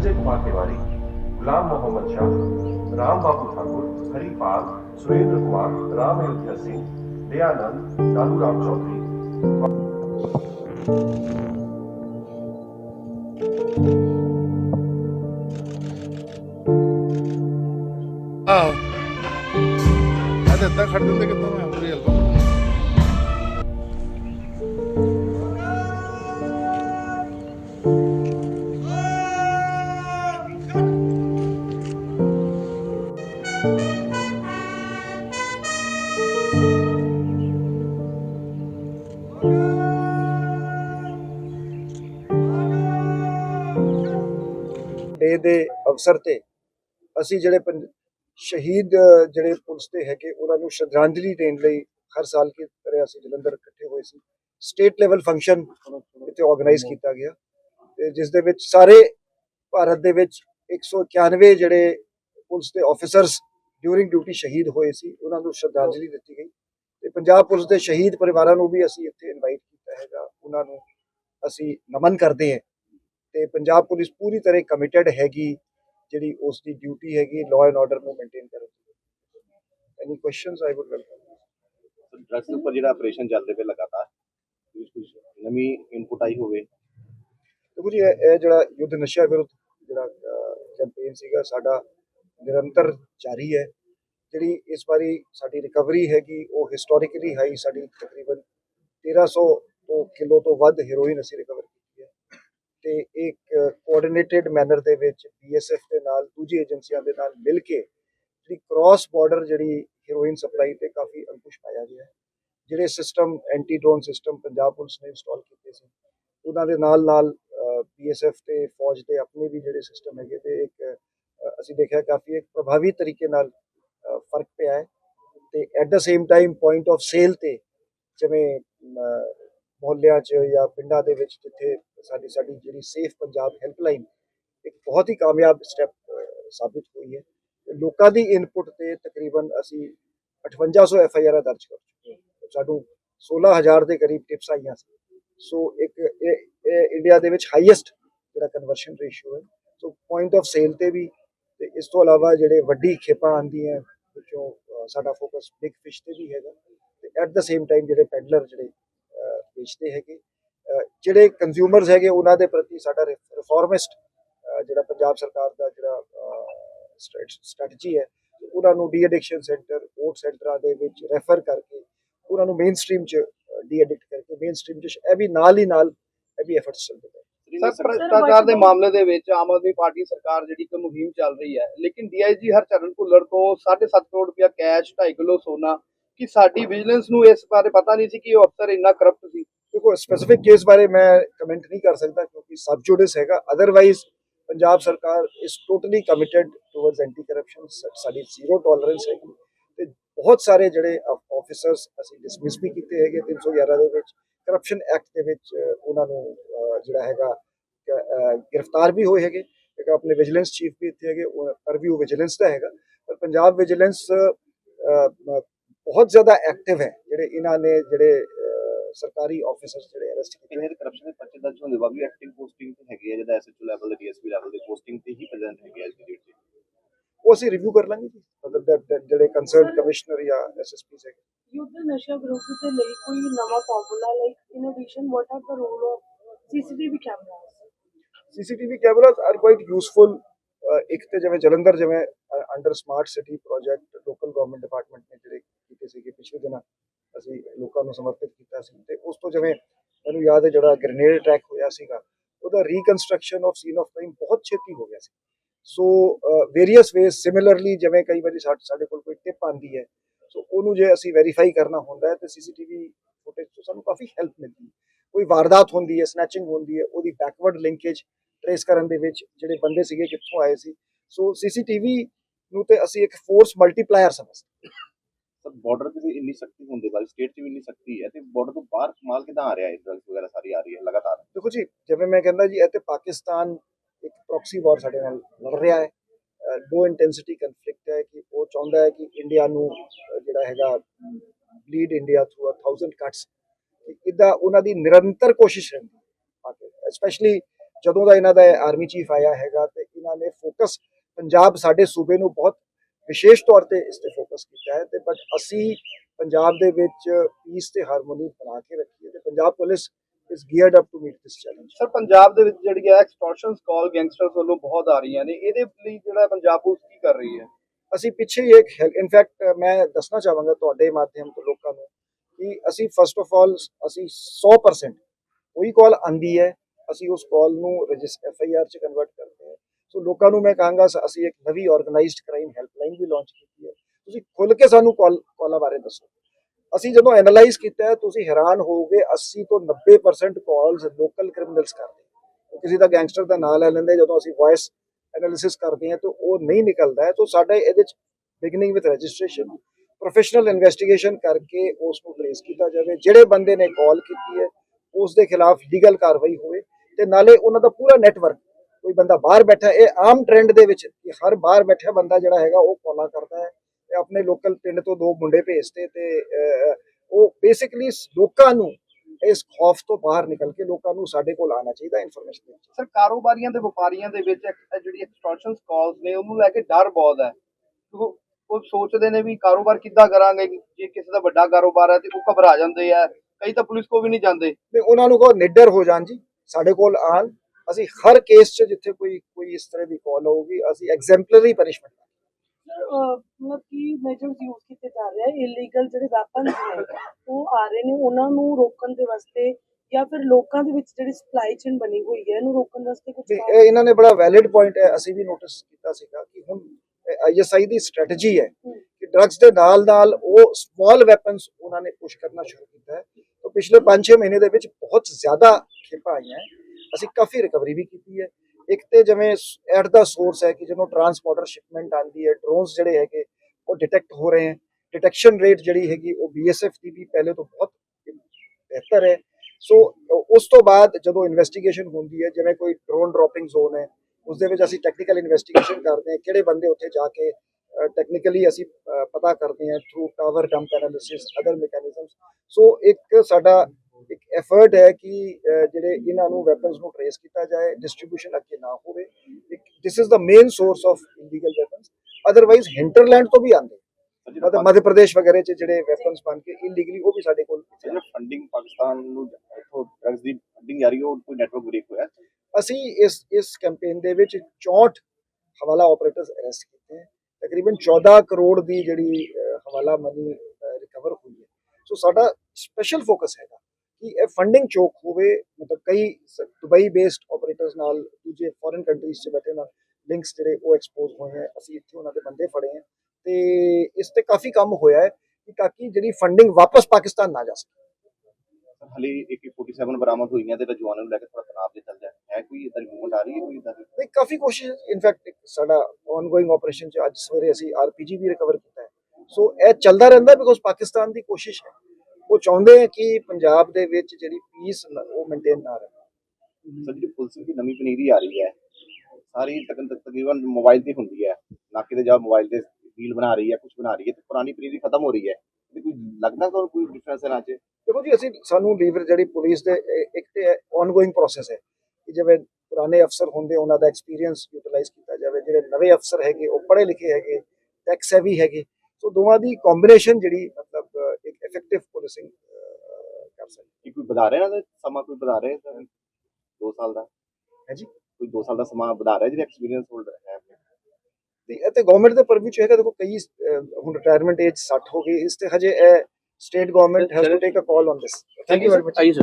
Sanjay Kumar Tiwari Ghulam Mohammad Shah Ram Babu Thakur Haripal Surendra Kumar Ram Ayodhya Singh Dayanand Lalu Ram Chaudhary Oh. I did that hard to take it to my real. ਡੇ ਦੇ ਅਵਸਰ ਤੇ ਅਸੀਂ ਜਿਹੜੇ ਸ਼ਹੀਦ, ਜਿਹੜੇ ਪੁਲਿਸ ਦੇ ਹੈਗੇ, ਉਹਨਾਂ ਨੂੰ ਸ਼ਰਧਾਂਜਲੀ ਦੇਣ ਲਈ ਹਰ ਸਾਲ ਕੀ ਤਰ੍ਹਾਂ ਅਸੀਂ ਜਲੰਧਰ ਇਕੱਠੇ ਹੋਏ ਸੀ। ਸਟੇਟ ਲੈਵਲ ਫੰਕਸ਼ਨ ਇੱਥੇ ਆਰਗੇਨਾਈਜ਼ ਕੀਤਾ ਗਿਆ ਤੇ ਜਿਸ ਦੇ ਵਿੱਚ ਸਾਰੇ ਭਾਰਤ ਦੇ ਵਿੱਚ 191 ਜਿਹੜੇ ਪੁਲਿਸ ਦੇ ਆਫੀਸਰਸ ਡਿਊਰਿੰਗ ਡਿਊਟੀ ਸ਼ਹੀਦ ਹੋਏ ਸੀ ਉਹਨਾਂ ਨੂੰ ਸ਼ਰਧਾਂਜਲੀ ਦਿੱਤੀ ਗਈ ਤੇ ਪੰਜਾਬ ਪੁਲਿਸ ਦੇ ਸ਼ਹੀਦ ਪਰਿਵਾਰਾਂ ਨੂੰ ਵੀ ਅਸੀਂ ਇੱਥੇ ਇਨਵਾਈਟ ਕੀਤਾ ਹੈਗਾ ਉਹਨਾਂ ਨੂੰ ਅਸੀਂ ਨਮਨ ਕਰਦੇ ਹਾਂ ਤੇ ਪੰਜਾਬ ਪੁਲਿਸ ਪੂਰੀ ਤਰ੍ਹਾਂ ਕਮਿਟਡ ਹੈਗੀ ਜਿਹੜੀ ਉਸ ਦੀ ਡਿਊਟੀ ਹੈਗੀ ਲਾਅ ਐਂਡ ਆਰਡਰ ਨੂੰ ਮੇਨਟੇਨ ਕਰਨ ਦੀ। Any questions I would welcome drugs ਦੇ ਉੱਪਰ ਜਿਹੜਾ ਆਪਰੇਸ਼ਨ ਚੱਲਦੇ ਪਏ ਲਗਾਤਾਰ ਕੁਝ ਨਵੀਂ ਇਨਪੁਟ ਆਈ ਹੋਵੇ? ਦੇਖੋ ਜੀ ਇਹ ਜਿਹੜਾ ਯੁੱਧ ਨਸ਼ਾ ਵਿਰੁੱਧ ਜਿਹੜਾ ਕੈਂਪੇਨ ਸੀਗਾ ਸਾਡਾ ਨਿਰੰਤਰ ਜਾਰੀ ਹੈ। ਜਿਹੜੀ ਇਸ ਵਾਰੀ ਸਾਡੀ ਰਿਕਵਰੀ ਹੈਗੀ, ਉਹ ਹਿਸਟੋਰੀਕਲੀ ਹਾਈ ਸਾਡੀ ਤਕਰੀਬਨ 1300 ਤੋਂ ਕਿਲੋ ਤੋਂ ਵੱਧ ਹੈਰੋਇਨ ਅਸੀਂ ਰਿਕਵਰ ਕੀਤੀ ਹੈ। ਤੇ ਇੱਕ ਕੋਆਰਡੀਨੇਟਿਡ ਮੈਨਰ ਦੇ ਵਿੱਚ ਬੀਐਸਐਫ ਦੇ ਨਾਲ, ਦੂਜੀ ਏਜੰਸੀਆਂ ਦੇ ਨਾਲ ਮਿਲ ਕੇ ਜਿਹੜੀ ਕ੍ਰਾਸ ਬਾਰਡਰ ਜਿਹੜੀ ਹੈਰੋਇਨ ਸਪਲਾਈ ਤੇ ਕਾਫੀ ਅੰਕੁਸ਼ ਪਾਇਆ ਗਿਆ ਹੈ। ਜਿਹੜੇ system anti drone system Punjab police ਨੇ ਇੰਸਟਾਲ ਕੀਤੇ ਸੀ, ਉਹਨਾਂ ਦੇ ਨਾਲ ਨਾਲ ਬੀਐਸਐਫ ਤੇ ਫੌਜ ਦੇ ਆਪਣੇ ਵੀ ਜਿਹੜੇ ਸਿਸਟਮ ਹੈਗੇ ਤੇ ਇੱਕ ਅਸੀਂ ਦੇਖਿਆ ਕਾਫੀ ਇੱਕ ਪ੍ਰਭਾਵੀ ਤਰੀਕੇ ਨਾਲ ਫ਼ਰਕ ਪਿਆ ਹੈ ਤੇ at the same time point of sale ਤੇ ਜਿਵੇਂ ਮੁਹੱਲਿਆਂ 'ਚ ਜਾਂ ਪਿੰਡਾਂ ਦੇ ਵਿੱਚ ਜਿੱਥੇ ਸਾਡੀ ਸਾਡੀ ਜਿਹੜੀ ਸੇਫ ਪੰਜਾਬ ਹੈਲਪਲਾਈਨ ਇੱਕ ਬਹੁਤ ਹੀ ਕਾਮਯਾਬ ਸਟੈਪ ਸਾਬਿਤ ਹੋਈ ਹੈ। ਲੋਕਾਂ ਦੀ ਇਨਪੁਟ ਤੇ ਤਕਰੀਬਨ ਅਸੀਂ 5800 ਐਫ ਆਈ ਆਰ ਦਰਜ ਕਰ ਚੁੱਕੇ ਹਾਂ। ਸਾਨੂੰ 16000 ਦੇ ਕਰੀਬ ਟਿਪਸ ਆਈਆਂ ਸੀ। ਸੋ ਇੱਕ ਇਹ ਇਹ ਇੰਡੀਆ ਦੇ ਵਿੱਚ ਹਾਈਐਸਟ ਜਿਹੜਾ ਕਨਵਰਸ਼ਨ ਰੇਸ਼ੀਓ ਹੈ। ਸੋ ਪੁਆਇੰਟ ਆਫ ਸੇਲ ਤੇ ਵੀ ਤੇ ਇਸ ਤੋਂ ਇਲਾਵਾ ਜਿਹੜੇ ਵੱਡੀ ਖੇਪਾਂ ਆਉਂਦੀਆਂ ਵਿੱਚੋਂ ਸਾਡਾ ਫੋਕਸ ਬਿਗ ਫਿਸ਼ ਤੇ ਵੀ ਹੈਗਾ ਤੇ ਐਟ ਦਾ ਸੇਮ ਟਾਈਮ ਜਿਹੜੇ ਪੈਡਲਰ ਜਿਹੜੇ ਵੇਚਦੇ ਹੈਗੇ ਜਿਹੜੇ ਕੰਜ਼ਿਊਮਰਸ ਹੈਗੇ ਉਹਨਾਂ ਦੇ ਪ੍ਰਤੀ ਸਾਡਾ ਰਿਫਾਰਮਿਸਟ ਜਿਹੜਾ ਪੰਜਾਬ ਸਰਕਾਰ ਦਾ ਜਿਹੜਾ ਸਟ੍ਰੈਟਜੀ ਹੈ, ਉਹਨਾਂ ਨੂੰ ਡੀ ਐਡਿਕਸ਼ਨ ਸੈਂਟਰ ਓਟ ਸੈਂਟਰਾਂ ਦੇ ਵਿੱਚ ਰੈਫਰ ਕਰਕੇ ਉਹਨਾਂ ਨੂੰ ਮੇਨ ਸਟ੍ਰੀਮ ਚ ਡੀ ਐਡਿਕਟ ਕਰਕੇ ਮੇਨ ਸਟ੍ਰੀਮ ਚ, ਇਹ ਵੀ ਨਾਲ ਹੀ ਨਾਲ ਇਹ ਵੀ ਐਫਰਟਸ ਚੱਲਦੇ ਸਰ ਭ੍ਰਸ਼ਟਾਚਾਰ ਦੇ ਮਾਮਲੇ ਦੇ ਵਿੱਚ ਆਮ ਆਦਮੀ ਪਾਰਟੀ ਸਰਕਾਰ ਜਿਹੜੀ ਇੱਕ ਮੁਹਿੰਮ ਚੱਲ ਰਹੀ ਹੈ ਲੇਕਿਨ ਡੀਆਈਜੀ ਹਰਚਰਨ ਭੁੱਲਰ ਤੋਂ 7.5 ਕਰੋੜ ਰੁਪਇਆ ਕੈਸ਼ 2.5 ਕਿਲੋ ਸੋਨਾ ਕਿ ਸਾਡੀ ਵਿਜੀਲੈਂਸ ਨੂੰ ਇਸ ਬਾਰੇ ਪਤਾ ਨਹੀਂ ਸੀ ਕਿ ਉਹ ਅਫਸਰ ਇੰਨਾ ਕਰਪਟ ਸੀ? ਦੇਖੋ ਸਪੈਸੀਫਿਕ ਕੇਸ ਬਾਰੇ ਮੈਂ ਕਮੈਂਟ ਨਹੀਂ ਕਰ ਸਕਦਾ ਕਿਉਂਕਿ ਸਬ ਜੁਡਿਸ ਹੈਗਾ। ਅਦਰਵਾਈਜ਼ ਪੰਜਾਬ ਸਰਕਾਰ is totally committed towards anti corruption ਸਾਡੀ ਜ਼ੀਰੋ ਟੋਲਰੈਂਸ ਹੈਗੀ। ਤੇ ਬਹੁਤ ਸਾਰੇ ਜਿਹੜੇ ਆਫੀਸਰਸ ਅਸੀਂ ਡਿਸਮਿਸ ਵੀ ਕੀਤੇ ਹੈਗੇ 311 ਦੇ ਵਿੱਚ। ਕਰਪਸ਼ਨ ਐਕਟ ਦੇ ਵਿੱਚ ਉਹਨਾਂ ਨੂੰ ਜਿਹੜਾ ਹੈਗਾ ਗ੍ਰਿਫਤਾਰ ਵੀ ਹੋਏ ਹੈਗੇ ਇੱਕ ਆਪਣੇ ਵਿਜੀਲੈਂਸ ਚੀਫ ਵੀ ਇੱਥੇ ਹੈਗੇ ਪਰਵਿਊ ਵਿਜੀਲੈਂਸ ਦਾ ਹੈਗਾ ਪਰ ਪੰਜਾਬ ਵਿਜੀਲੈਂਸ ਬਹੁਤ ਜ਼ਿਆਦਾ ਐਕਟਿਵ ਹੈ ਜਿਹੜੇ ਇਹਨਾਂ ਨੇ ਜਿਹੜੇ ਸਰਕਾਰੀ ਆਫੀਸਰਸ ਜਿਹੜੇ ਅਰੈਸਟ ਕੀਤੇ ਕਿੰਨੇ ਕਰਪਸ਼ਨ ਦੇ ਪਰਚੇ ਦਰਜ ਹੁੰਦੇ ਬਾਅਦ ਵੀ ਐਕਟਿਵ ਪੋਸਟਿੰਗ ਤੇ ਹੈਗੇ ਆ ਜਿਹਦਾ ਐਸਐਚਓ ਲੈਵਲ ਦੇ ਡੀਐਸਪੀ ਲੈਵਲ ਦੇ ਪੋਸਟਿੰਗ ਤੇ ਹੀ ਪ੍ਰੈਜ਼ੈਂਟ ਹੈਗੇ ਅੱਜ ਦੀ ਡੇਟ 'ਚ ਉਹ ਅਸੀਂ ਰਿਵਿਊ ਕਰ ਲਾਂਗੇ ਜੀ ਮਤਲਬ ਜਿਹੜੇ ਕੰਸਰਨਡ ਕਮਿਸ਼ਨਰ ਜਾਂ ਐਸਐਸਪੀਸ ਹੈਗੇ। ਯੁੱਧ ਨਸ਼ਾ ਵਿਰੁੱਧ ਦੇ ਲਈ ਕੋਈ ਨਵਾਂ formula like in addition what are the role of CCTV cameras CCTV cameras are quite useful ਇੱਕ ਤੇ ਜਿਵੇਂ ਜਲੰਧਰ ਜਿਵੇਂ under smart city project local government department ਨੇ ਜਿਹੜੇ ਕੀਤੇ ਸੀਗੇ ਪਿਛਲੇ ਦਿਨਾਂ ਅਸੀਂ ਲੋਕਾਂ ਨੂੰ ਸਮਰਪਿਤ ਕੀਤਾ ਸੀ ਤੇ ਉਸ ਤੋਂ ਜਿਵੇਂ ਮੈਨੂੰ ਯਾਦ ਹੈ ਜਿਹੜਾ ਗ੍ਰੇਨੇਡ ਅਟੈਕ ਹੋਇਆ ਸੀਗਾ ਉਹਦਾ reconstruction of scene of crime ਬਹੁਤ ਛੇਤੀ ਹੋ ਗਿਆ ਸੀ ਸੋ ਵੇਰੀਅਸ ਵੇਜ਼ ਸਿਮਿਲਰਲੀ ਜਿਵੇਂ ਕਈ ਵਾਰੀ ਸਾ- ਸਾਡੇ ਕੋਲ ਕੋਈ ਟਿਪ ਆਂਦੀ ਹੈ ਸੋ ਉਹਨੂੰ ਜੇ ਅਸੀਂ ਵੈਰੀਫਾਈ ਕਰਨਾ ਹੁੰਦਾ ਹੈ ਤੇ ਸੀਸੀਟੀਵੀ ਫੁਟੇਜ ਤੋਂ ਸਾਨੂੰ ਕਾਫੀ ਹੈਲਪ ਮਿਲਦੀ ਹੈ ਕੋਈ ਵਾਰਦਾਤ ਹੁੰਦੀ ਹੈ ਸਨੈਚਿੰਗ ਹੁੰਦੀ ਹੈ ਉਹਦੀ ਬੈਕਵਰਡ ਲਿੰਕੇਜ ਟ੍ਰੇਸ ਕਰਨ ਦੇ ਵਿੱਚ ਜਿਹੜੇ ਬੰਦੇ ਸੀਗੇ ਕਿੱਥੋਂ ਆਏ ਸੀ। ਸੋ ਸੀਸੀਟੀਵੀ ਨੂੰ ਤੇ ਅਸੀਂ ਇੱਕ ਫੋਰਸ ਮਲਟੀਪਲਾਇਰ ਸਮਝਦੇ। ਸਰ ਬਾਰਡਰ ਤੇ ਵੀ ਇੰਨੀ ਸਖਤੀ ਹੁੰਦੇ ਬਾਅਦ ਸਟੇਟ 'ਚ ਵੀ ਇੰਨੀ ਸਖਤੀ ਹੈ ਤੇ ਬਾਰਡਰ ਤੋਂ ਬਾਹਰ ਮਾਲ ਕਿਦਾਂ ਆ ਰਿਹਾ ਹੈ ਡਰੱਗਸ ਵਗੈਰਾ ਸਾਰੀ ਆ ਰਹੀ ਹੈ ਲਗਾਤਾਰ? ਦੇਖੋ ਜੀ ਜਿਵੇਂ ਮੈਂ ਕਹਿੰਦਾ ਜੀ ਇਹ ਤੇ ਪਾਕਿਸਤਾਨ ਇੱਕ ਪ੍ਰੋਕਸੀ ਵਾਰ ਸਾਡੇ ਨਾਲ ਲੜ ਰਿਹਾ ਹੈ। ਲੋ ਇੰਟੈਂਸਿਟੀ ਕਨਫਲਿਕਟ ਹੈ ਕਿ ਉਹ ਚਾਹੁੰਦਾ ਹੈ ਕਿ ਇੰਡੀਆ ਨੂੰ ਜਿਹੜਾ ਹੈਗਾ bleed India through uh 1000 cuts ਇਦਾਂ ਉਹਨਾਂ ਦੀ ਨਿਰੰਤਰ ਕੋਸ਼ਿਸ਼ ਰਹਿੰਦੀ ਹੈ। ਸਪੈਸ਼ਲੀ ਜਦੋਂ ਦਾ ਇਹਨਾਂ ਦਾ ਆਰਮੀ ਚੀਫ ਆਇਆ ਹੈਗਾ ਤੇ ਇਹਨਾਂ ਨੇ ਫੋਕਸ ਪੰਜਾਬ ਸਾਡੇ ਸੂਬੇ ਨੂੰ ਬਹੁਤ ਵਿਸ਼ੇਸ਼ ਤੌਰ ਤੇ ਇਸ ਤੇ ਫੋਕਸ ਕੀਤਾ ਹੈ ਤੇ ਬਟ ਅਸੀਂ ਪੰਜਾਬ ਦੇ ਵਿੱਚ ਪੀਸ ਤੇ ਹਾਰਮੋਨੀ ਬਣਾ ਕੇ ਰੱਖੀ ਹੈ ਤੇ Punjab police is geared up to meet this challenge sir Punjab ਦੇ ਵਿੱਚ ਜਿਹੜੀ ਹੈ ਐਕਸਟੋਰਸ਼ਨਸ ਕਾਲ ਗੈਂਗਸਟਰਸ ਵੱਲੋਂ ਬਹੁਤ ਆ ਰਹੀਆਂ ਨੇ। ਇਹਦੇ ਲਈ ਜਿਹੜਾ ਪੰਜਾਬ ਪੁਲਿਸ ਕੀ ਕਰ ਰਹੀ ਹੈ? ਅਸੀਂ ਪਿੱਛੇ ਇੱਕ ਇਨਫੈਕਟ ਮੈਂ ਦੱਸਣਾ ਚਾਹਾਂਗਾ ਤੁਹਾਡੇ ਮਾਧਿਅਮ ਤੋਂ ਲੋਕਾਂ ਨੂੰ ਕਿ ਅਸੀਂ ਫਸਟ ਆਫ ਆਲ ਅਸੀਂ 100% ਕੋਈ ਕਾਲ ਆਂਦੀ ਹੈ, ਅਸੀਂ ਉਸ ਕਾਲ ਨੂੰ ਰਜਿਸਟਰ ਐਫ ਆਈ ਆਰ ਚ ਕਨਵਰਟ ਕਰਦੇ ਹਾਂ। ਸੋ ਲੋਕਾਂ ਨੂੰ ਮੈਂ ਕਹਾਂਗਾ ਅਸੀਂ ਇੱਕ ਨਵੀਂ ਆਰਗੇਨਾਈਜ਼ਡ ਕ੍ਰਾਈਮ ਹੈਲਪਲਾਈਨ ਵੀ ਲਾਂਚ ਕੀਤੀ ਹੈ। ਤੁਸੀਂ ਖੁੱਲ ਕੇ ਸਾਨੂੰ ਕਾਲ ਕਾਲਾਂ ਬਾਰੇ ਦੱਸੋ। ਅਸੀਂ ਜਦੋਂ ਐਨਾਲਾਈਜ਼ ਕੀਤਾ ਤੁਸੀਂ ਹੈਰਾਨ ਹੋਵੋਗੇ 80 ਤੋਂ 90% ਕਾਲਸ ਲੋਕਲ ਕ੍ਰਿਮੀਨਲਸ ਕਰਦੇ ਕਿਸੇ ਦਾ ਗੈਂਗਸਟਰ ਦਾ ਨਾਂ ਲੈ ਲੈਂਦੇ, ਜਦੋਂ ਅਸੀਂ ਵੌਇਸ ਐਨਾਲਿਸਿਸ ਕਰਦੇ ਹਾਂ, ਤਾਂ ਉਹ ਨਹੀਂ ਨਿਕਲਦਾ ਹੈ। ਤਾਂ ਸਾਡੇ ਇਹਦੇ ਚ beginning with registration professional investigation ਕਰਕੇ ਉਸ ਨੂੰ ਟ੍ਰੇਸ ਕੀਤਾ ਜਾਵੇ। ਜਿਹੜੇ ਬੰਦੇ ਨੇ ਕਾਲ ਕੀਤੀ ਹੈ ਉਸ ਦੇ ਖਿਲਾਫ ਲੀਗਲ ਕਾਰਵਾਈ ਹੋਵੇ ਤੇ ਨਾਲੇ ਉਹਨਾਂ ਦਾ ਪੂਰਾ ਨੈਟਵਰਕ ਕੋਈ ਬੰਦਾ ਬਾਹਰ ਬੈਠਾ ਇਹ ਆਮ ਟ੍ਰੈਂਡ ਦੇ ਵਿੱਚ ਹਰ ਬਾਹਰ ਬੈਠਾ ਬੰਦਾ ਜਿਹੜਾ ਹੈਗਾ ਉਹ ਕਾਲਾਂ ਕਰਦਾ ਹੈ ਤੇ ਆਪਣੇ ਲੋਕਲ ਪਿੰਡ ਤੋਂ ਦੋ ਮੁੰਡੇ ਭੇਜਦੇ ਤੇ ਉਹ ਬੇਸਿਕਲੀ ਲੋਕਾਂ ਨੂੰ ਇਸ ਖੌਫ ਤੋਂ ਬਾਹਰ ਨਿਕਲ ਕੇ ਲੋਕਾਂ ਨੂੰ ਸਾਡੇ ਕੋਲ ਆਉਣਾ ਚਾਹੀਦਾ ਇਨਫੋਰਮੇਸ਼ਨ ਸਰ, ਕਾਰੋਬਾਰੀਆਂ ਤੇ ਵਪਾਰੀਆਂ ਦੇ ਵਿੱਚ ਜਿਹੜੀ ਐਕਸਟੋਰਸ਼ਨਸ ਕਾਲਸ ਨੇ, ਉਹਨੂੰ ਲੈ ਕੇ ਡਰ ਬਹੁਤ ਹੈ। ਉਹ ਸੋਚਦੇ ਨੇ ਵੀ ਕਾਰੋਬਾਰ ਕਿੱਦਾਂ ਕਰਾਂਗੇ ਜੇ ਕਿਸੇ ਦਾ ਵੱਡਾ ਕਾਰੋਬਾਰ ਹੈ ਤੇ ਉਹ ਘਬਰਾ ਜਾਂਦੇ ਆ। ਕਈ ਤਾਂ ਪੁਲਿਸ ਕੋ ਵੀ ਨਹੀਂ ਜਾਂਦੇ। ਤੇ ਉਹਨਾਂ ਨੂੰ ਕਹੋ ਨਿਡਰ ਹੋ ਜਾਣ ਜੀ ਸਾਡੇ ਕੋਲ ਆਣ ਅਸੀਂ ਹਰ ਕੇਸ 'ਚ ਜਿੱਥੇ ਕੋਈ ਕੋਈ ਇਸ ਤਰ੍ਹਾਂ ਦੀ ਕਾਲ ਹੋਊਗੀ ਅਸੀਂ ਐਗਜ਼ੈਂਪਲਰੀ ਪਨਿਸ਼ਮੈਂਟ ਸਰ ਮਤਲਬ ਕੀ ਮੈਜਰਸ ਯੂਜ਼ ਕੀਤੇ ਜਾ ਰਹੇ ਆ ਇਲੀਗਲ ਜਿਹੜੇ ਵੈਪਨਸ ਨੇ ਉਹ ਆ ਰਹੇ ਨੇ ਉਹਨਾਂ ਨੂੰ ਰੋਕਣ ਦੇ ਵਾਸਤੇ ਜਾਂ ਫਿਰ ਲੋਕਾਂ ਦੇ ਵਿੱਚ ਜਿਹੜੀ ਸਪਲਾਈ ਚੇਨ ਬਣੀ ਹੋਈ ਹੈ ਇਹਨੂੰ ਰੋਕਣ ਵਾਸਤੇ ਕੁਝ ਇਹਨਾਂ ਨੇ ਬੜਾ ਵੈਲਿਡ ਪੁਆਇੰਟ ਹੈ ਅਸੀਂ ਵੀ ਨੋਟਿਸ ਕੀਤਾ ਸੀਗਾ ਕਿ ਹੁਣ ਆਈਐਸਆਈ ਦੀ ਸਟ੍ਰੈਟਜੀ ਹੈ ਕਿ ਡਰੱਗਸ ਦੇ ਨਾਲ ਨਾਲ ਉਹ ਸਮਾਲ ਵੈਪਨਸ ਉਹਨਾਂ ਨੇ ਪੁਸ਼ ਕਰਨਾ ਸ਼ੁਰੂ ਕੀਤਾ ਹੈ। ਤਾਂ ਪਿਛਲੇ 5-6 ਮਹੀਨੇ ਦੇ ਵਿੱਚ ਬਹੁਤ ਜ਼ਿਆਦਾ ਖੇਪਾਂ ਆਈਆਂ ਹੈ। ਅਸੀਂ ਕਾਫੀ ਰਿਕਵਰੀ ਵੀ ਕੀਤੀ ਹੈ। ਇੱਕ ਤੇ ਜਿਵੇਂ ਐਟ ਦਾ ਸੋਰਸ ਹੈ ਕਿ ਜਦੋਂ ਟਰਾਂਸਪੋਰਟਰ ਸ਼ਿਪਮੈਂਟ ਆਂਦੀ ਹੈ ਡਰੋਨਸ ਜਿਹੜੇ ਹੈਗੇ ਉਹ ਡਿਟੈਕਟ ਹੋ ਰਹੇ ਹਨ ਡਿਟੈਕਸ਼ਨ ਰੇਟ ਜਿਹੜੀ ਹੈਗੀ ਉਹ ਬੀਐਸਐਫ ਦੀ ਵੀ ਪਹਿਲੇ ਤੋਂ ਬਹੁਤ ਬਿਹਤਰ ਹੈ। ਸੋ ਉਸ ਤੋਂ ਬਾਅਦ ਜਦੋਂ ਇਨਵੈਸਟੀਗੇਸ਼ਨ ਹੁੰਦੀ ਹੈ ਜਿਵੇਂ ਕੋਈ ਡਰੋਨ ਡ੍ਰੌਪਿੰਗ ਜ਼ੋਨ ਹੈ ਉਸ ਦੇ ਵਿੱਚ ਅਸੀਂ ਟੈਕਨੀਕਲ ਇਨਵੈਸਟੀਗੇਸ਼ਨ ਕਰਦੇ ਹਾਂ ਕਿਹੜੇ ਬੰਦੇ ਉੱਥੇ ਜਾ ਕੇ ਟੈਕਨੀਕਲੀ ਅਸੀਂ ਪਤਾ ਕਰਦੇ ਹਾਂ through tower dump analysis other mechanisms so ਇੱਕ ਸਾਡਾ ਇੱਕ ਐਫਰਟ ਹੈ ਕਿ ਜਿਹੜੇ ਇਹਨਾਂ ਨੂੰ ਵੈਪਨਸ ਨੂੰ ਟ੍ਰੇਸ ਕੀਤਾ ਜਾਏ ਡਿਸਟ੍ਰੀਬਿਊਸ਼ਨ ਅੱਗੇ ਨਾ ਹੋਵੇ। This is the main source of illegal weapons otherwise hinterland ਤੋਂ ਵੀ ਆਉਂਦੇ। ਮਤਲਬ ਮੱਧ ਪ੍ਰਦੇਸ਼ ਵਗੈਰੇ ਚ ਜਿਹੜੇ ਵੈਪਨਸ ਬਣ ਕੇ ਇਲੀਗਲੀ ਉਹ ਵੀ ਸਾਡੇ ਕੋਲ ਫੰਡਿੰਗ ਪਾਕਿਸਤਾਨ ਨੂੰ ਇਥੋਂ ਡਰੱਗਸ ਦੀ ਫੰਡਿੰਗ ਜਾ ਰਹੀ ਹੈ ਉਹ ਕੋਈ ਨੈਟਵਰਕ ਬ੍ਰੇਕ ਹੋਇਆ? ਅਸੀਂ ਇਸ ਇਸ ਕੈਂਪੇਨ ਦੇ ਵਿੱਚ 64 ਹਵਾਲਾ ਆਪਰੇਟਰਸ ਅਰੈਸਟ ਕੀਤੇ ਹੈ। ਤਕਰੀਬਨ 14 ਕਰੋੜ ਦੀ ਜਿਹੜੀ ਹਵਾਲਾ ਮਨੀ ਰਿਕਵਰ ਹੋਈ ਹੈ। ਸੋ ਸਾਡਾ ਸਪੈਸ਼ਲ ਫੋਕਸ ਹੈਗਾ ਕਿ ਇਹ ਫੰਡਿੰਗ ਚੋਕ ਹੋਵੇ, ਮਤਲਬ ਕਈ ਸ- ਦੁਬਈ ਬੇਸਡ ਆਪਰੇਟਰਸ ਨਾਲ, ਦੂਜੇ ਫੋਰਨ ਕੰਟਰੀਜ਼ 'ਚ ਬੈਠੇ ਨਾਲ ਲਿੰਕਸ ਜਿਹੜੇ ਉਹ ਐਕਸਪੋਜ਼ ਹੋਏ ਹੈ। ਅਸੀਂ ਇੱਥੇ ਉਹਨਾਂ ਦੇ ਬੰਦੇ ਫੜੇ ਹੈ ਤੇ ਇਸ ਤੇ ਕਾਫੀ ਕੰਮ ਹੋਇਆ ਹੈ ਕਿ ਤਾਂ ਕਿ ਜਿਹੜੀ ਫੰਡਿੰਗ ਵਾਪਸ ਪਾਕਿਸਤਾਨ ਨਾ ਜਾ ਸਕੇ। ਹਲੇ AK47 ਬਰਾਮਦ ਹੋਈਆਂ ਤੇ ਰਜਵਾਨਾਂ ਨੂੰ ਲੈ ਕੇ ਥੋੜਾ ਤਣਾਅ ਦੇ ਚੱਲ ਰਿਹਾ। ਹੈ ਕੋਈ ਇਦਾਂ ਮੂਵਮੈਂਟ ਆ ਰਹੀ ਹੈ ਕੋਈ ਇਦਾਂ ਦੀ? ਨਹੀਂ ਕਾਫੀ ਕੋਸ਼ਿਸ਼ ਇਨਫੈਕਟ ਸਾਡਾ ਆਨਗੋਇੰਗ ਆਪਰੇਸ਼ਨ ਚ ਅੱਜ ਸਵੇਰੇ ਅਸੀਂ ਆਰਪੀਜੀ ਵੀ ਰਿਕਵਰ ਕੀਤਾ ਹੈ। ਸੋ ਇਹ ਚੱਲਦਾ ਰਹਿੰਦਾ ਬਿਕੋਜ਼ ਪਾਕਿਸਤਾਨ ਦੀ ਕੋਸ਼ਿਸ਼ ਹੈ। ਉਹ ਚਾਹੁੰਦੇ ਆ ਕਿ ਪੰਜਾਬ ਦੇ ਵਿੱਚ ਜਿਹੜੀ ਪੀਸ ਉਹ ਮੇਨਟੇਨ ਨਾ ਰਹੇ। ਸਰ ਜਿਹੜੀ ਪੁਲਿਸ ਦੀ ਨਵੀਂ ਪਨੀਰੀ ਆ ਰਹੀ ਹੈ ਸਾਰੀ ਤਕਨ ਤਕਰੀਬਨ ਮੋਬਾਈਲ ਤੇ ਹੁੰਦੀ ਹੈ। ਨਾਕੇ ਤੇ ਜਾ ਮੋਬਾਈਲ ਤੇ ਰੀਲ ਬਣਾ ਰਹੀ ਹੈ ਕੁਝ ਬਣਾ ਰਹੀ ਹੈ ਤੇ ਪੁਰਾਣੀ ਪਨੀਰੀ ਖਤਮ ਹੋ ਰਹੀ ਹੈ। ਕੋਈ ਲੱਗਦਾ ਤੁਹਾਨੂੰ ਕੋਈ ਡਿਫਰੈਂਸ ਹੈ ਨਾ ਚ? ਦੇਖੋ ਜੀ ਅਸੀਂ ਸਾਨੂੰ ਲੀਵਰ ਜਿਹੜੀ ਪੁਲਿਸ ਦੇ ਇੱਕ ਤੇ ਆਨਗੋਇੰਗ ਪ੍ਰੋਸੈਸ ਹੈ ਕਿ ਜਿਵੇਂ ਪੁਰਾਣੇ ਅਫਸਰ ਹੁੰਦੇ ਉਹਨਾਂ ਦਾ ਐਕਸਪੀਰੀਅੰਸ ਯੂਟਿਲਾਈਜ਼ ਕੀਤਾ ਜਾਵੇ। ਜਿਹੜੇ ਨਵੇਂ ਅਫਸਰ ਹੈਗੇ ਉਹ ਪੜ੍ਹੇ ਲਿਖੇ ਹੈਗੇ ਟੈਕਸ ਹੈਵੀ ਹੈਗੇ। ਸੋ ਦੋਵਾਂ ਦੀ ਕੰਬੀਨੇਸ਼ਨ ਜਿਹੜੀ ਮਤਲਬ ਇੱਕ ਇਫੈਕਟਿਵ ਪੁਲਿਸਿੰਗ ਕਰ ਸਕਦੀ। ਕੋਈ ਵਧਾ ਰਿਹਾ ਨਾ ਸਮਾਂ ਕੋਈ ਵਧਾ ਰਿਹਾ ਹੈ 2 ਸਾਲ ਦਾ? ਹੈ ਜੀ। ਕੋਈ 2 ਸਾਲ ਦਾ ਸਮਾਂ ਵਧਾ ਰਿਹਾ ਜਿਹੜਾ ਐਕਸਪੀਰੀਅੰਸ ਹੋਲਡਰ ਹੈ? ਤੇ ਇਹ ਤੇ ਗਵਰਨਮੈਂਟ ਦੇ ਪਰਵਿਊ ਚ ਹੈਗਾ। ਦੇਖੋ ਕਈ ਹੁਣ ਰਿਟਾਇਰਮੈਂਟ ਏਜ 60 ਹੋ ਗਈ ਇਸ ਤੇ ਹਜੇ ਇਹ state government has to take a call on this. Thank, you very much. You, sir.